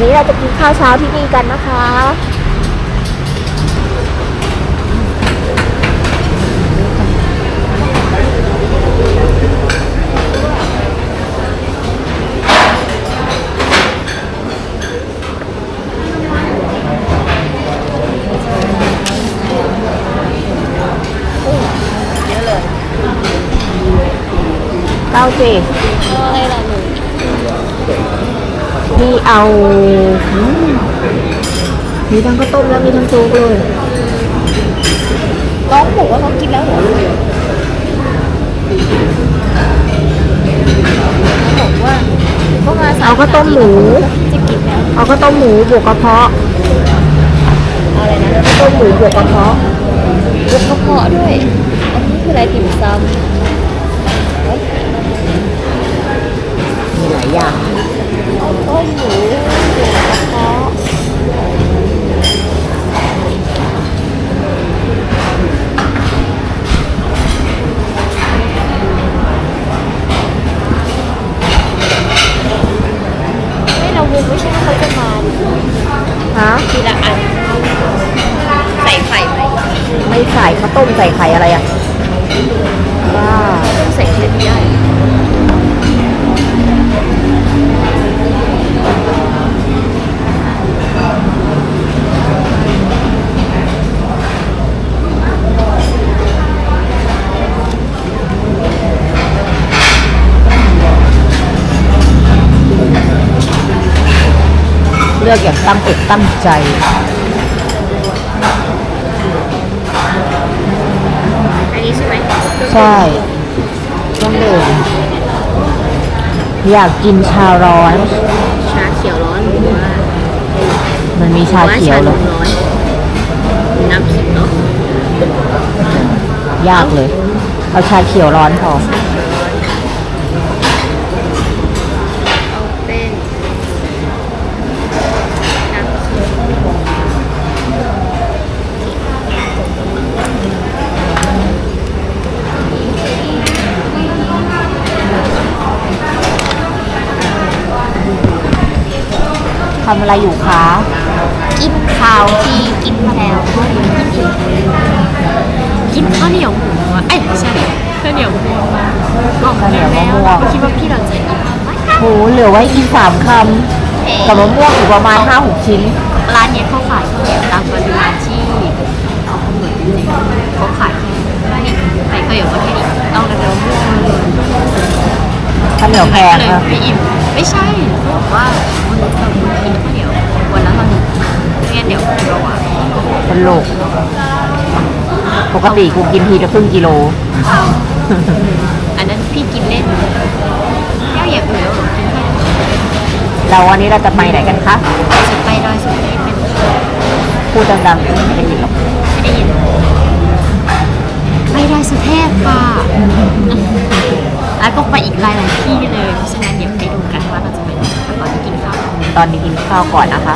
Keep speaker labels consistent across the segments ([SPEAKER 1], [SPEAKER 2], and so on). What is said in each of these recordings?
[SPEAKER 1] วันนี้เราจะกินข้าวเช้าที่นี่กันนะคะ
[SPEAKER 2] เยอะเลย
[SPEAKER 1] เก้าสิ
[SPEAKER 2] อะไรล่ะหนู
[SPEAKER 1] พี่เอาอืมมีทั้งข้าวต้มแล้วมีทั้งโจ๊กเลย
[SPEAKER 2] น้องบอกว่าเขากินแล้วเหรอเขาบอกว่าเขามาส
[SPEAKER 1] เอาข้าวต้มหมู
[SPEAKER 2] จะกินแล้ว
[SPEAKER 1] เอาข้าวต้มหมูบวกกระเพาะ
[SPEAKER 2] อะไรนะ
[SPEAKER 1] ข้าวต้มหมูบวกกระเพาะ
[SPEAKER 2] ยกกระเพาะด้วย อันนี้คืออะไรติ่มซ
[SPEAKER 1] มีหลายอย่างำ
[SPEAKER 2] เอาต้มหมูบวกกระเพาะไม่เราวงไม่ใช่ว่าเขาจะมาดิ
[SPEAKER 1] ฮะ
[SPEAKER 2] ทีละอัน ใส่ไข่ไหม
[SPEAKER 1] ไม่ ใส่ข้าวต้มใส่ไข่อะไรอะว้า
[SPEAKER 2] ต้องใส่ไข่ไม่ได้
[SPEAKER 1] เลือกอย่างตั้งอกตั้งใจ
[SPEAKER 2] นนี้ใช่ไหม
[SPEAKER 1] ใช่ต้องดื่มอยากกินชาร้อน
[SPEAKER 2] ชาเขียวร้อนหรือว่า
[SPEAKER 1] มันมีชาเขียว
[SPEAKER 2] ห
[SPEAKER 1] เล
[SPEAKER 2] รือยว่าชานมร้อนน้ำขิงเนาะ
[SPEAKER 1] ยากเลย เอาชาเขียวร้อนพอ
[SPEAKER 2] เอาเป็นน้ำขิง
[SPEAKER 1] ทำอะไรอยู่คะ
[SPEAKER 2] กินข้าวที่กินมาแล้วก็กินอีกกินข้าวเหนียวหมูอะเอ้ยไม่ใช่ข้าวเหนียวหมูมากล่อง
[SPEAKER 1] ข้าวเหนียวมะม่วง
[SPEAKER 2] คิดว่าพี่เราจะอิ่มไหมคะ
[SPEAKER 1] โหเหลือไว้กินสามคำกับมะม่วงอยู่ประมาณห้าหกชิ้น
[SPEAKER 2] ร้านเนี้ยเขาขายข้าวเหนียวตามปริมาณที่เขากำหนดจริงๆเขาขายแค่นี้ขายข้าวเหนียวก็แค่นี้ต้องกระเทียมม่วง
[SPEAKER 1] ข้าวเหนียวแพง
[SPEAKER 2] เลย
[SPEAKER 1] อะ
[SPEAKER 2] ไม่อิ่มไม่ใช่เขาบอกว่าวันนี้ เรากินข้าวเหนียววันละเท่านี้ไม่งั้นเดี๋ยวเราอะ
[SPEAKER 1] เป็นโลกปกติกูกินทีละครึ่งกิโล
[SPEAKER 2] อันนั้นพี่กินเล่นแก้วอย่างอื่นแล้วเหรอกินแค่
[SPEAKER 1] เราวันนี้เราจะไปไหนกันคะ
[SPEAKER 2] สุดไปดอยสุเทพเป็น
[SPEAKER 1] พูดดังๆไม่ได้ยินหรอก
[SPEAKER 2] ไม่ได้ยินไปดอยสุเทพค่ะแล้วก็ไปอีกหลายๆที่เลยเพราะฉะนั้นเดี๋ยวไปดู ตอนนี้กินข้าว
[SPEAKER 1] ก่อนนะคะ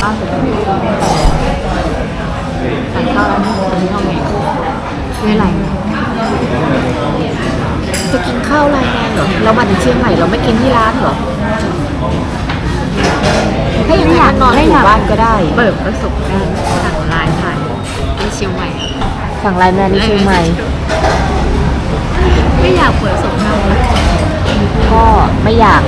[SPEAKER 1] ข้าวเสร็จแล้วทานข้าวแล้ววันนี้ทำไง
[SPEAKER 2] ไม่ไร
[SPEAKER 1] จะกินข้าวรายงานเหรอเรามาถึงเชียงใหม่เราไม่กินที่ร้านเหรอถ้าอย่างนั้นนอนอยู่บ้านก็ได้
[SPEAKER 2] เปิดประสบการณ์สั่งไลน์ผ่านที่เชียงใหม่อะ
[SPEAKER 1] สั่งไลน์แมนที่เชียงใหม่
[SPEAKER 2] ไม่อยากเปิดประสบการณ์นะ
[SPEAKER 1] ก็ไม่อยาก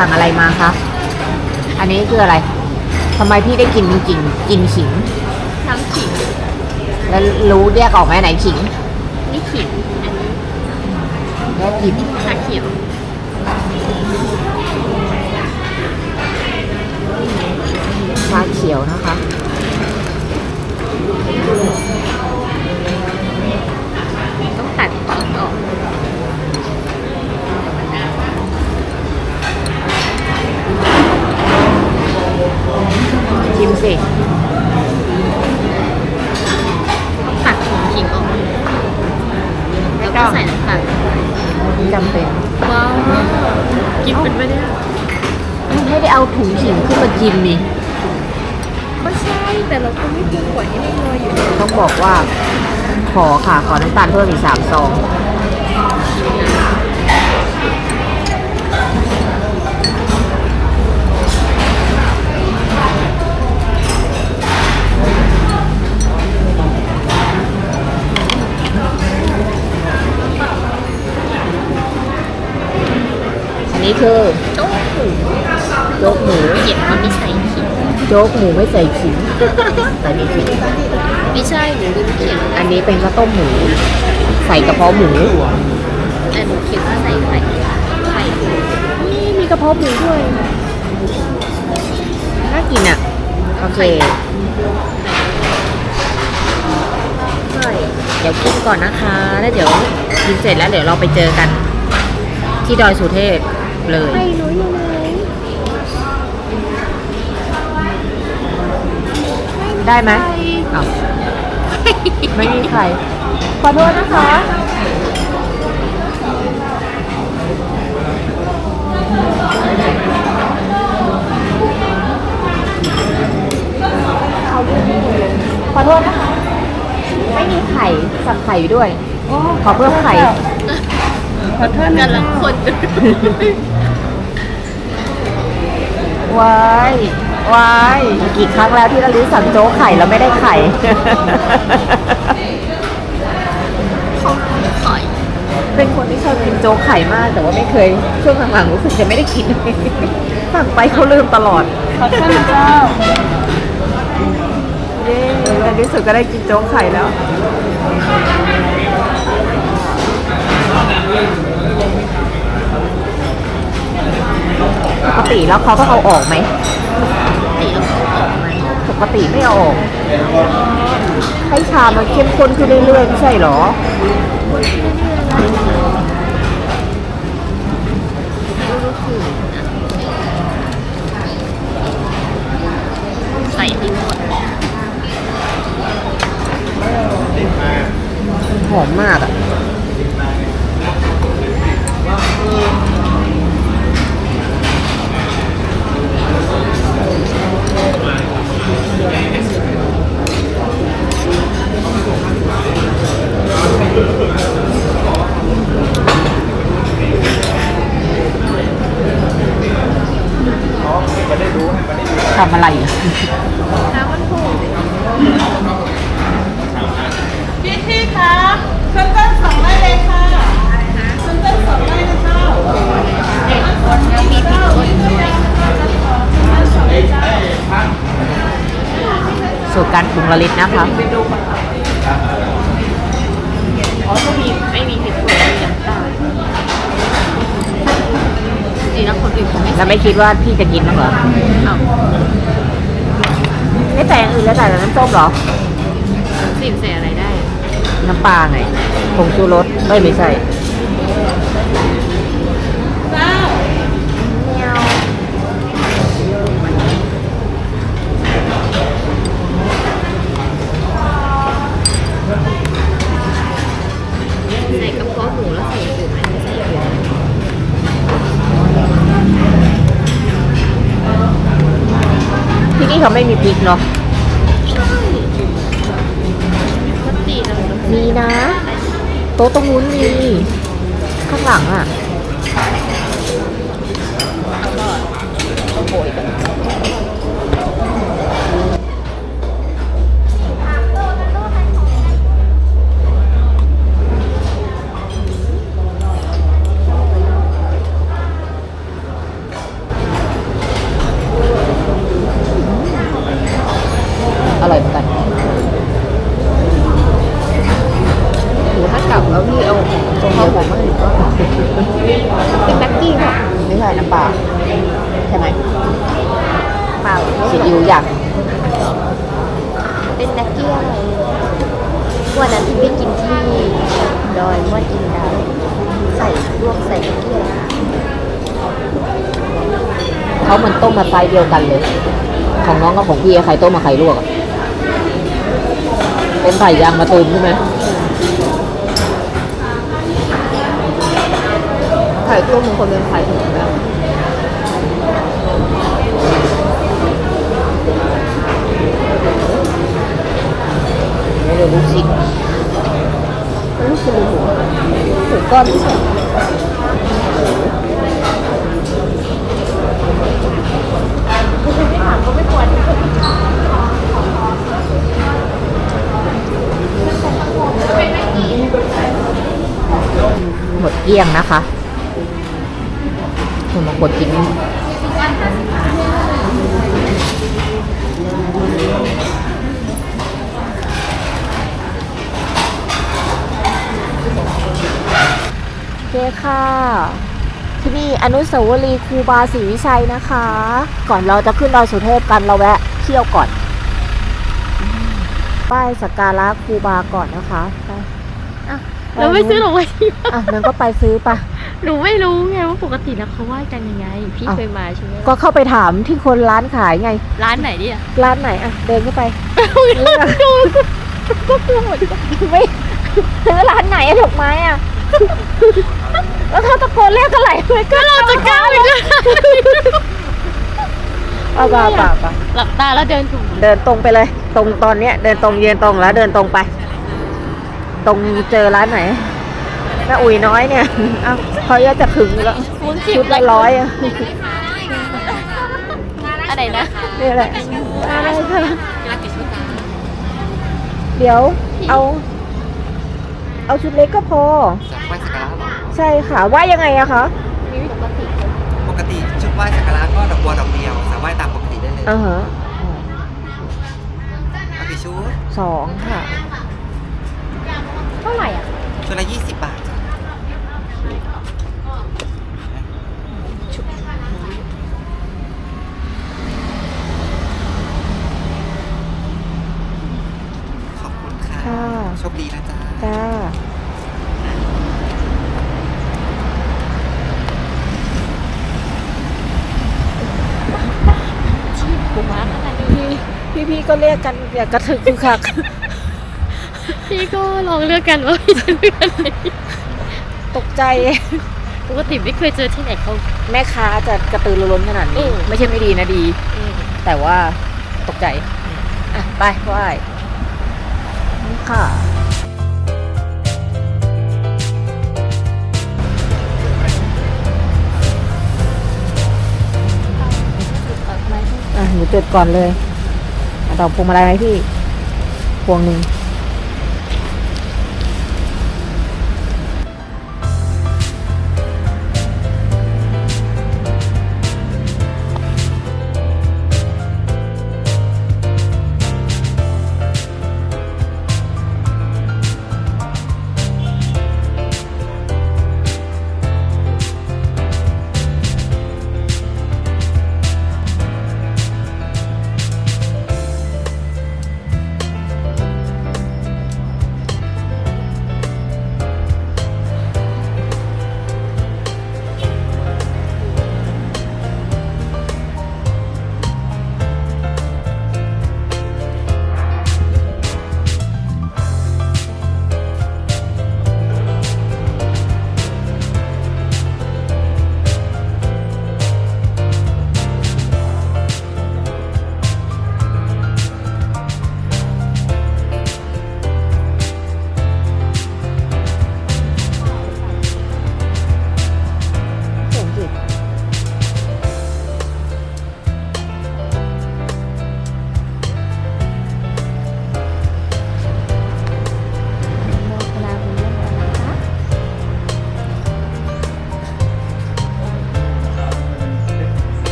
[SPEAKER 1] สั่งอะไรมาคะ อันนี้คืออะไร ทำไมพี่ได้กินจริงๆกินขิง
[SPEAKER 2] น้ำขิง
[SPEAKER 1] แล้วรู้แยกออกไหมไหนขิง
[SPEAKER 2] นี่ขิง อันนี้
[SPEAKER 1] แยกกิน
[SPEAKER 2] ชาเขียว
[SPEAKER 1] ชาเขียวนะคะ
[SPEAKER 2] กิน
[SPEAKER 1] นี่
[SPEAKER 2] ม่ใช่ แต่เราก็ไม่ควรปล่อยให้มันลยอยู่
[SPEAKER 1] ต้องบอกว่า ขอค่ะ ขอน้ำตาลเพิ่มอีกสามซองอันนี้คือ
[SPEAKER 2] โต๊ะห
[SPEAKER 1] โจ๊กหมู
[SPEAKER 2] เขียนว่าไม่ใส่ขิง
[SPEAKER 1] โจ๊กหมูไม่ใส่ขิงใส่ไม่ขิง
[SPEAKER 2] ไม่ใช่หนูลืมเขียน
[SPEAKER 1] อันนี้เป็นข้าวต้มหมู ใส่กระเพาะหมู
[SPEAKER 2] แต่หนูเขียนว่าใส่ไข่ไข่
[SPEAKER 1] นี่มีกระเพาะหมูด้วยน่ากินอะโอเค
[SPEAKER 2] ไข่
[SPEAKER 1] เดี๋ยวกินก่อนนะคะ แล้วเดี๋ยวกินเสร็จแล้วเดี๋ยวเราไปเจอกัน ที่ดอยสุเทพเลย
[SPEAKER 2] ไข่หนูอยู่ไหน
[SPEAKER 1] ได้ไหมอ้าวไม่มีใคร ขอโทษนะคะ ขอโทษนะคะ ไม่มีไข่ สับไข่อยู่ด้วย ขอเพิ่มไข่
[SPEAKER 2] ขอโทษกำลังคน
[SPEAKER 1] ว้าย ว้ายกี่ครั้งแล้วที่เราลิสั่งโจ๊กไข่แล้วไม่ได้ไข่
[SPEAKER 2] เขาไข่
[SPEAKER 1] เป็นคนที่ชอบกินโจ๊กไข่มาก แต่ว่าไม่เคยช่วงหลังๆรู้สึกจะไม่ได้กิน สั่งไปเขาลืมตลอด
[SPEAKER 2] ขอโทษนะเจ้า
[SPEAKER 1] เย้ในที่สุดก็ได้กินโจ๊กไข่แล้วปกติแล้วเขาก็เอาออกไหม
[SPEAKER 2] ตีแล้วเขาออกไหม
[SPEAKER 1] ป กติไม่ออกให้ชามันเข้มข้นขึ้นเรื่อยๆไม่ใช่หรอ
[SPEAKER 2] ใส่ที่หมด
[SPEAKER 1] หอมมากอะ ทำอะไรอะ
[SPEAKER 2] น้ำมันถูก
[SPEAKER 3] พี่ที่คะฉันต้นสองไร่เลยค่ะฉันต้นสองไร่นะเจ้า
[SPEAKER 2] เด็กคนแล้วมีพริกป่นด้วย
[SPEAKER 1] สูตรการปรุงละลิตนะคะ
[SPEAKER 2] อ๋อก็มีไม่มีพริกป่นมีน้ำตาลจริงๆแล้วคนอื่นเขาไม่
[SPEAKER 1] แล้วไม่คิดว่าพี่จะกินบ้างเหรอ
[SPEAKER 2] เอา
[SPEAKER 1] ไม่แต่อย่างอื่นแล้วแต่น้ำส้มเหรอ
[SPEAKER 2] สิ่งใส่อะไรได้
[SPEAKER 1] น้ำปลาไงผงชูรสเอ้ยไม่ใช่
[SPEAKER 2] นี่
[SPEAKER 1] เขาไม่มีพริกเนาะ
[SPEAKER 2] ใช่ปกติเราจะ
[SPEAKER 1] มีนะ โต๊ะตรงนู้นมี ข้างหลังอะ เขาเหมือนต้มมาไซส์เดียวกันเลย ของน้องกับของพี่อะไข่ต้มมาไข่ลวกอะเป็นไข่ยางมะตูมใช่ไหม
[SPEAKER 2] ไข่ต้มบางคนเป็นไข่ถุงแล้ว
[SPEAKER 1] ไม่รู้ลูกชิ้น
[SPEAKER 2] ลูกชิ้นหมูหมูก้อนที่ใส่
[SPEAKER 1] หมด เกลี้ยงนะคะคนบางคนกินเคค่ะ ที่นี่อนุสาวรีย์ครูบาศรีวิชัยนะคะ ก่อนเราจะขึ้นดอยสุเทพกันเราแวะเที่ยวก่อน ป้ายสักการะครูบาก่อนนะคะไปอะ
[SPEAKER 2] เราไม่ซื้อหรอกไว้ที่บ้าน
[SPEAKER 1] อะนั้นก็ไปซื้อปะ
[SPEAKER 2] หนูไม่รู้ไงว่าปกติแล้วเขาไหว้กันยังไง พี่
[SPEAKER 1] อ้าว
[SPEAKER 2] เคยมาใช่ไหม
[SPEAKER 1] ก็เข้าไปถามที่คนร้านขายไง
[SPEAKER 2] ร้านไหนดิอะ
[SPEAKER 1] ร้านไหนอะเดินเข้าไปเลือกก็พูดไม่ซื้อร้านไหนอะดอกไม้อะแล้วถ้าตะโกนเรียกอะไรไม่ก็เราจะกล้าไปเลยเอาป่าป่าป่า
[SPEAKER 2] หลับตาแล้วเดินถูก
[SPEAKER 1] เดินตรงไปเลย ตรงตอนเนี้ย เดินตรงยืนตรงแล้วเดินตรงไป ตรงเจอร้านไหนแม่อุ๋ยน้อยเนี่ยเอ้าเขาจะจะถึงแล้ว
[SPEAKER 2] ฟูน
[SPEAKER 1] ชุดละร้อยอะ
[SPEAKER 2] อะไรนะ
[SPEAKER 1] นี่แหละอะไรคะเดี๋ยวเอา เอาชุดเล็กก็พอ
[SPEAKER 4] จากไหว้สักการะเหรอ
[SPEAKER 1] ใช่ค่ะว่ายังไงอะคะ
[SPEAKER 4] ปกติชุดไหว้สักการะก็ดอกบัวดอกเดียว สามารถไหว้ตามปกติได้เลย
[SPEAKER 1] อ่าฮะ
[SPEAKER 4] เอากี่ชุด
[SPEAKER 1] สองค่ะ
[SPEAKER 2] เท่าไหร่อะ
[SPEAKER 4] ชุดละยี่สิบบาทจ้ะขอบคุณค่ะ
[SPEAKER 1] ค่ะ
[SPEAKER 4] โชคดีนะจ๊ะ
[SPEAKER 1] จ้า
[SPEAKER 2] กูมาขนาดนี้
[SPEAKER 1] พี่พี่ๆก็เรียกกันอย่ากระถึกคือคัก
[SPEAKER 2] พี่ก็ลองเลือกกันว่าพี่จะเลือกอะไร
[SPEAKER 1] ตกใจ
[SPEAKER 2] ปกติไม่เคยเจอที่ไหนเขา
[SPEAKER 1] แม่ค้าจะกระตือรือร้นขนาด
[SPEAKER 2] เอ
[SPEAKER 1] นี้
[SPEAKER 2] อ
[SPEAKER 1] ไม่ใช่ไม่ดีนะดี แต่ว่าตกใจ อะ ไปไหว้นี่ค่ะ อะหนูจุดก่อนเลยเอาดอกพวงมาลัยไหมพี่ พวงหนึ่ง